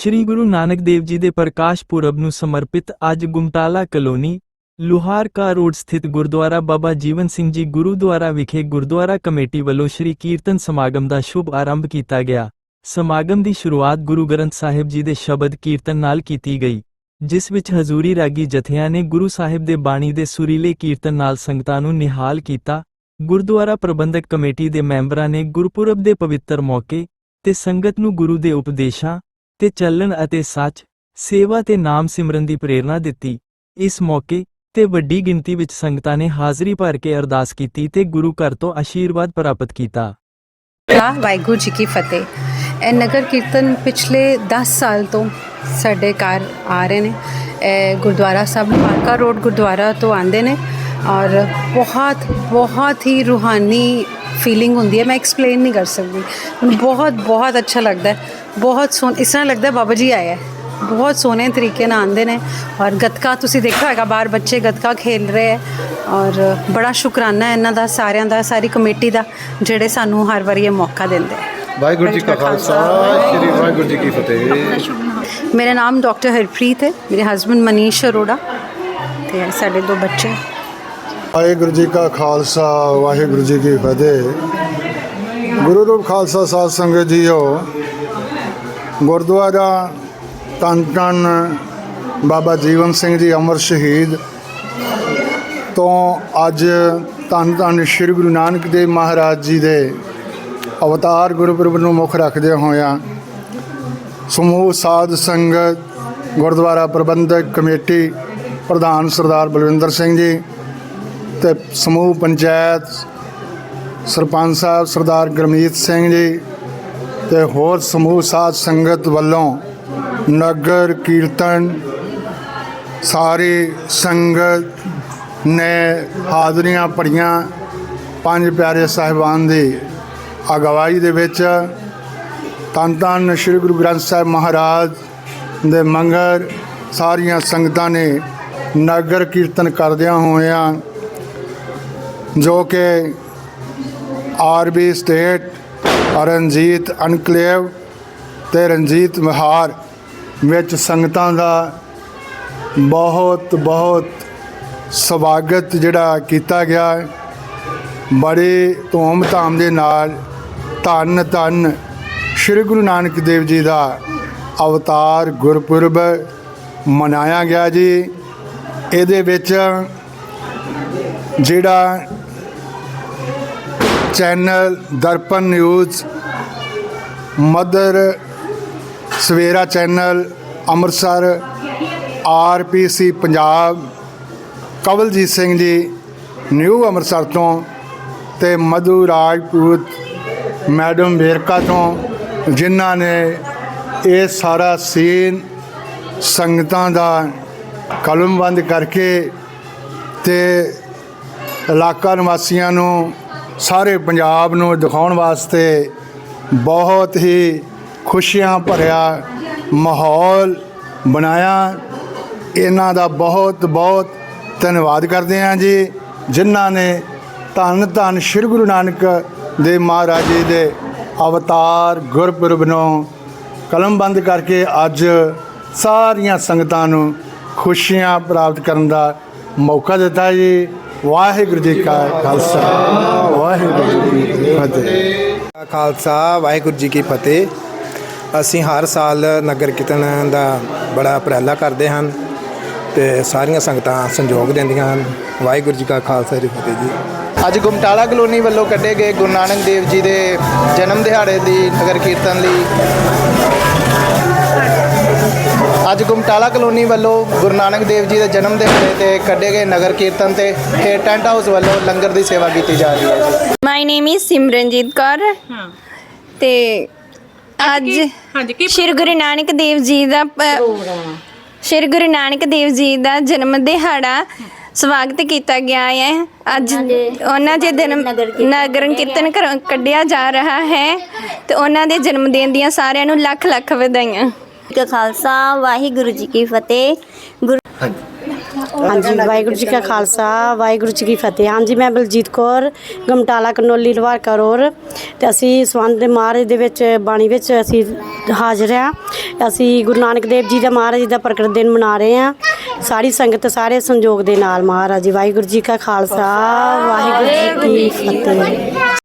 ਸ੍ਰੀ ਗੁਰੂ ਨਾਨਕ ਦੇਵ ਜੀ ਦੇ ਪ੍ਰਕਾਸ਼ ਪੁਰਬ ਨੂੰ ਸਮਰਪਿਤ ਅੱਜ ਗੁਮਟਾਲਾ ਕਲੋਨੀ ਲੁਹਾਰਕਾ ਰੋਡ ਸਥਿਤ ਗੁਰਦੁਆਰਾ ਬਾਬਾ ਜੀਵਨ ਸਿੰਘ ਜੀ ਗੁਰੂਦੁਆਰਾ ਵਿਖੇ ਗੁਰਦੁਆਰਾ ਕਮੇਟੀ ਵੱਲੋਂ ਸ੍ਰੀ ਕੀਰਤਨ ਸਮਾਗਮ ਦਾ ਸ਼ੁਭ ਆਰੰਭ ਕੀਤਾ ਗਿਆ। ਸਮਾਗਮ ਦੀ ਸ਼ੁਰੂਆਤ ਗੁਰੂ ਗ੍ਰੰਥ ਸਾਹਿਬ ਜੀ ਦੇ ਸ਼ਬਦ ਕੀਰਤਨ ਨਾਲ ਕੀਤੀ ਗਈ, ਜਿਸ ਵਿੱਚ ਹਜ਼ੂਰੀ ਰਾਗੀ ਜਥਿਆਂ ਨੇ ਗੁਰੂ ਸਾਹਿਬ ਦੇ ਬਾਣੀ ਦੇ ਸੁਰੀਲੇ ਕੀਰਤਨ ਨਾਲ ਸੰਗਤਾਂ ਨੂੰ ਨਿਹਾਲ ਕੀਤਾ। ਗੁਰਦੁਆਰਾ ਪ੍ਰਬੰਧਕ ਕਮੇਟੀ ਦੇ ਮੈਂਬਰਾਂ ਨੇ ਗੁਰਪੁਰਬ ਦੇ ਪਵਿੱਤਰ ਮੌਕੇ ਤੇ ਸੰਗਤ ਨੂੰ ਗੁਰੂ ਦੇ ਉਪਦੇਸ਼ਾਂ ਤੇ ਚੱਲਣ ਅਤੇ ਸੱਚ, ਸੇਵਾ ਤੇ ਨਾਮ ਸਿਮਰਨ ਦੀ ਪ੍ਰੇਰਣਾ ਦਿੱਤੀ। ਇਸ ਮੌਕੇ ਤੇ ਵੱਡੀ ਗਿਣਤੀ ਵਿੱਚ ਸੰਗਤਾਂ ਨੇ ਹਾਜ਼ਰੀ ਭਰ ਕੇ ਅਰਦਾਸ ਕੀਤੀ ਤੇ ਗੁਰੂ ਘਰ ਤੋਂ ਆਸ਼ੀਰਵਾਦ ਪ੍ਰਾਪਤ ਕੀਤਾ। ਵਾਹਿਗੁਰੂ ਜੀ ਕੀ ਫਤਿਹ। ਇਹ ਨਗਰ ਕੀਰਤਨ ਪਿਛਲੇ 10 ਸਾਲ ਤੋਂ ਸਾਡੇ ਘਰ ਆ ਰਹੇ ਨੇ। ਇਹ ਗੁਰਦੁਆਰਾ ਸਾਹਿਬ ਮਾਰਕਾ ਰੋਡ ਗੁਰਦੁਆਰਾ ਤੋਂ ਆਂਦੇ ਨੇ ਔਰ ਬਹੁਤ ਬਹੁਤ ਹੀ ਰੂਹਾਨੀ ਫੀਲਿੰਗ ਹੁੰਦੀ ਹੈ। ਮੈਂ ਐਕਸਪਲੇਨ ਨਹੀਂ ਕਰ ਸਕਦੀ। ਬਹੁਤ ਬਹੁਤ ਅੱਛਾ ਲੱਗਦਾ ਹੈ। ਬਹੁਤ ਸੋਹਣਾ ਇਸ ਤਰ੍ਹਾਂ ਲੱਗਦਾ ਬਾਬਾ ਜੀ ਆਏ ਹੈ ਬਹੁਤ ਸੋਹਣੇ ਤਰੀਕੇ ਨਾਲ ਆਂਦੇ ਨੇ ਔਰ ਗੱਤਕਾ ਤੁਸੀਂ ਦੇਖਿਆ ਹੋਏਗਾ ਬਾਹਰ ਬੱਚੇ ਗੱਤਕਾ ਖੇਲ ਰਹੇ ਹੈ ਔਰ ਬੜਾ ਸ਼ੁਕਰਾਨਾ ਹੈ ਇਹਨਾਂ ਦਾ ਸਾਰਿਆਂ ਦਾ ਸਾਰੀ ਕਮੇਟੀ ਦਾ ਜਿਹੜੇ ਸਾਨੂੰ ਹਰ ਵਾਰੀ ਇਹ ਮੌਕਾ ਦਿੰਦੇ ਵਾਹਿਗੁਰੂ ਜੀ ਕਾ ਖਾਲਸਾ ਸ੍ਰੀ ਵਾਹਿਗੁਰੂ ਜੀ ਕੀ ਫਤਿਹ। ਮੇਰਾ ਨਾਮ ਡਾਕਟਰ ਹਰਪ੍ਰੀਤ ਹੈ ਮੇਰੇ ਹਸਬੰਡ ਮਨੀਸ਼ ਅਰੋੜਾ ਤੇ ਸਾਡੇ ਦੋ ਬੱਚੇ ਵਾਹਿਗੁਰੂ ਜੀ ਕਾ ਖਾਲਸਾ ਵਾਹਿਗੁਰੂ ਜੀ ਕੀ ਫਤਿਹ। ਗੁਰੂ ਰੂਪ ਖਾਲਸਾ ਸਾਧ ਸੰਗਤ ਜੀਓ ਗੁਰਦੁਆਰਾ ਧੰਨ ਧੰਨ ਬਾਬਾ ਜੀਵਨ ਸਿੰਘ ਜੀ ਅਮਰ ਸ਼ਹੀਦ ਤੋਂ ਅੱਜ ਧੰਨ ਧੰਨ ਸ੍ਰੀ ਗੁਰੂ ਨਾਨਕ ਦੇਵ ਮਹਾਰਾਜ ਜੀ ਦੇ ਅਵਤਾਰ ਗੁਰਪੁਰਬ ਨੂੰ ਮੁੱਖ ਰੱਖਦੇ ਹੋਇਆਂ ਸਮੂਹ, ਸਾਧ, ਸੰਗਤ, ਗੁਰਦੁਆਰਾ ਪ੍ਰਬੰਧਕ ਕਮੇਟੀ ਪ੍ਰਧਾਨ ਸਰਦਾਰ ਬਲਵਿੰਦਰ ਸਿੰਘ ਜੀ ਤੇ ਸਮੂਹ ਪੰਚਾਇਤ ਸਰਪੰਚ ਸਾਹਿਬ ਸਰਦਾਰ ਗੁਰਮੀਤ ਸਿੰਘ ਜੀ ਤੇ ਹੋਰ ਸਮੂਹ, ਸਾਧ ਸੰਗਤ ਵੱਲੋਂ ਨਗਰ ਕੀਰਤਨ ਸਾਰੀ ਸੰਗਤ ਨੇ ਹਾਜ਼ਰੀਆਂ ਭਰੀਆਂ ਪੰਜ ਪਿਆਰੇ ਸਾਹਿਬਾਨ ਦੀ ਅਗਵਾਈ ਦੇ ਵਿੱਚ ਧੰਨ ਧੰਨ ਸ੍ਰੀ ਗੁਰੂ ਗ੍ਰੰਥ ਸਾਹਿਬ ਮਹਾਰਾਜ ਦੇ ਮੰਗਰ ਸਾਰੀਆਂ ਸੰਗਤਾਂ ਨੇ ਨਗਰ ਕੀਰਤਨ ਕਰਦਿਆਂ ਹੋਇਆਂ ਜੋ ਕਿ ਆਰਬੀ ਸਟੇਟ ਰਣਜੀਤ ਅਨਕਲੇਵ ਤੇ ਰਣਜੀਤ ਵਿਹਾਰ ਵਿੱਚ ਸੰਗਤਾਂ ਦਾ ਬਹੁਤ ਬਹੁਤ ਸਵਾਗਤ ਜਿਹੜਾ ਕੀਤਾ ਗਿਆ ਹੈ। ਬੜੇ ਧੂਮ-ਧਾਮ ਦੇ ਨਾਲ ਧੰਨ ਧੰਨ ਸ੍ਰੀ ਗੁਰੂ ਨਾਨਕ ਦੇਵ ਜੀ ਦਾ ਅਵਤਾਰ ਗੁਰਪੁਰਬ ਮਨਾਇਆ ਗਿਆ ਜੀ ਇਹਦੇ ਵਿੱਚ ਜਿਹੜਾ channel Darpan news, mother Savera channel, Amritsar, RPC Punjab, Kawaljit Singh ji, new Amritsar ਤੋਂ ਤੇ ਮਧੂ ਰਾਜਪੂਤ, ਮੈਡਮ ਵੇਰਕਾ ਤੋਂ, ਜਿਨ੍ਹਾਂ ਨੇ ਇਹ ਸਾਰਾ ਸੀਨ ਸੰਗਤਾਂ ਦਾ ਕਲਮਬੰਦ ਕਰਕੇ ਤੇ ਇਲਾਕਾ ਨਿਵਾਸੀਆਂ ਨੂੰ ਸਾਰੇ ਪੰਜਾਬ ਨੂੰ ਦਿਖਾਉਣ ਵਾਸਤੇ ਬਹੁਤ ਹੀ ਖੁਸ਼ੀਆਂ ਭਰਿਆ ਮਾਹੌਲ ਬਣਾਇਆ। ਇਹਨਾਂ ਦਾ ਬਹੁਤ ਬਹੁਤ ਧੰਨਵਾਦ ਕਰਦੇ ਹਾਂ ਜੀ, ਜਿਨ੍ਹਾਂ ਨੇ ਧੰਨ ਧੰਨ ਸ੍ਰੀ ਗੁਰੂ ਨਾਨਕ ਦੇਵ ਮਹਾਰਾਜ ਜੀ ਦੇ ਅਵਤਾਰ ਗੁਰਪੁਰਬ ਨੂੰ ਕਲਮਬੰਦ ਕਰਕੇ ਅੱਜ ਸਾਰੀਆਂ ਸੰਗਤਾਂ ਨੂੰ ਖੁਸ਼ੀਆਂ ਪ੍ਰਾਪਤ ਕਰਨ ਦਾ ਮੌਕਾ ਦਿੱਤਾ ਜੀ। ਵਾਹਿਗੁਰੂ ਜੀ ਕਾ ਖਾਲਸਾ, ਵਾਹਿਗੁਰੂ ਜੀ ਕੀ ਫਤਿਹ। ਖਾਲਸਾ, ਵਾਹਿਗੁਰੂ ਜੀ ਕੀ ਫਤਿਹ। ਅਸੀਂ ਹਰ ਸਾਲ ਨਗਰ ਕੀਰਤਨ ਦਾ ਬੜਾ ਉਪਰਾਲਾ ਕਰਦੇ ਹਨ ਤੇ ਸਾਰੀਆਂ ਸੰਗਤਾਂ ਸੰਯੋਗ ਦਿੰਦੀਆਂ ਹਨ। ਵਾਹਿਗੁਰੂ ਜੀ ਕਾ ਖਾਲਸਾ ਜੀ ਫਤਿਹ ਜੀ। ਅੱਜ ਗੁਮਟਾਲਾ ਕਲੋਨੀ ਵੱਲੋਂ ਕੱਢੇ ਗਏ ਗੁਰੂ ਨਾਨਕ ਦੇਵ ਜੀ ਦੇ ਜਨਮ ਦਿਹਾੜੇ ਦੀ ਨਗਰ ਕੀਰਤਨ ਲਈ ਅੱਜ ਗੁਮਟਾਲਾ ਕਲੋਨੀ ਵੱਲੋਂ ਗੁਰੂ ਨਾਨਕ ਦੇਵ ਜੀ ਦੇ ਜਨਮ ਦਿਹਾੜੇ ਤੇ ਕੱਢੇ ਗਏ ਨਗਰ ਕੀਰਤਨ ਤੇ ਇਹ ਟੈਂਟ ਹਾਊਸ ਵੱਲੋਂ ਲੰਗਰ ਦੀ ਸੇਵਾ ਕੀਤੀ ਜਾ ਰਹੀ ਹੈ ਜੀ। My name is Simranjit Kaur ਤੇ ਅੱਜ ਸ਼੍ਰੀ ਗੁਰੂ ਨਾਨਕ ਦੇਵ ਜੀ ਦਾ ਪ- ਸ਼੍ਰੀ ਗੁਰੂ ਨਾਨਕ ਦੇਵ ਜੀ ਦਾ ਜਨਮ ਦਿਹਾੜਾ ਸਵਾਗਤ ਕੀਤਾ ਗਿਆ ਹੈ। ਅੱਜ ਉਹਨਾਂ ਦੇ ਦਿਨ ਨਗਰ ਕੀਰਤਨ ਕਰ- ਕੱਢਿਆ ਜਾ ਰਿਹਾ ਹੈ ਤੇ ਉਹਨਾਂ ਦੇ ਜਨਮ ਦਿਨ ਦੀਆਂ ਸਾਰਿਆਂ ਨੂੰ ਲੱਖ ਲੱਖ ਵਧਾਈਆਂ। ਕਾ ਖਾਲਸਾ, ਵਾਹਿਗੁਰੂ ਜੀ ਕੀ ਫਤਿਹ। ਗੁਰੂ ਹਾਂਜੀ। ਵਾਹਿਗੁਰੂ ਜੀ ਕਾ ਖਾਲਸਾ, ਵਾਹਿਗੁਰੂ ਜੀ ਕੀ ਫਤਿਹ। ਹਾਂਜੀ, ਮੈਂ ਬਲਜੀਤ ਕੌਰ, ਗਮਟਾਲਾ ਕਨੋਲੀ ਲਵਾਰ ਕਰੋਰ ਤੇ ਅਸੀਂ ਸਵੰਦ ਦੇ ਮਹਾਰਾਜ ਦੇ ਵਿੱਚ, ਬਾਣੀ ਵਿੱਚ ਅਸੀਂ ਹਾਜ਼ਰ ਹਾਂ। ਅਸੀਂ ਗੁਰੂ ਨਾਨਕ ਦੇਵ ਜੀ ਦਾ ਮਹਾਰਾਜ ਜੀ ਦਾ ਪ੍ਰਗਟ ਦਿਨ ਮਨਾ ਰਹੇ ਹਾਂ। ਸਾਰੀ ਸੰਗਤ, ਸਾਰੇ ਸੰਯੋਗ ਦੇ ਨਾਲ ਮਹਾਰਾਜ ਜੀ, ਵਾਹਿਗੁਰੂ ਜੀ ਕਾ ਖਾਲਸਾ, ਵਾਹਿਗੁਰੂ ਜੀ ਕੀ ਫਤਿਹ।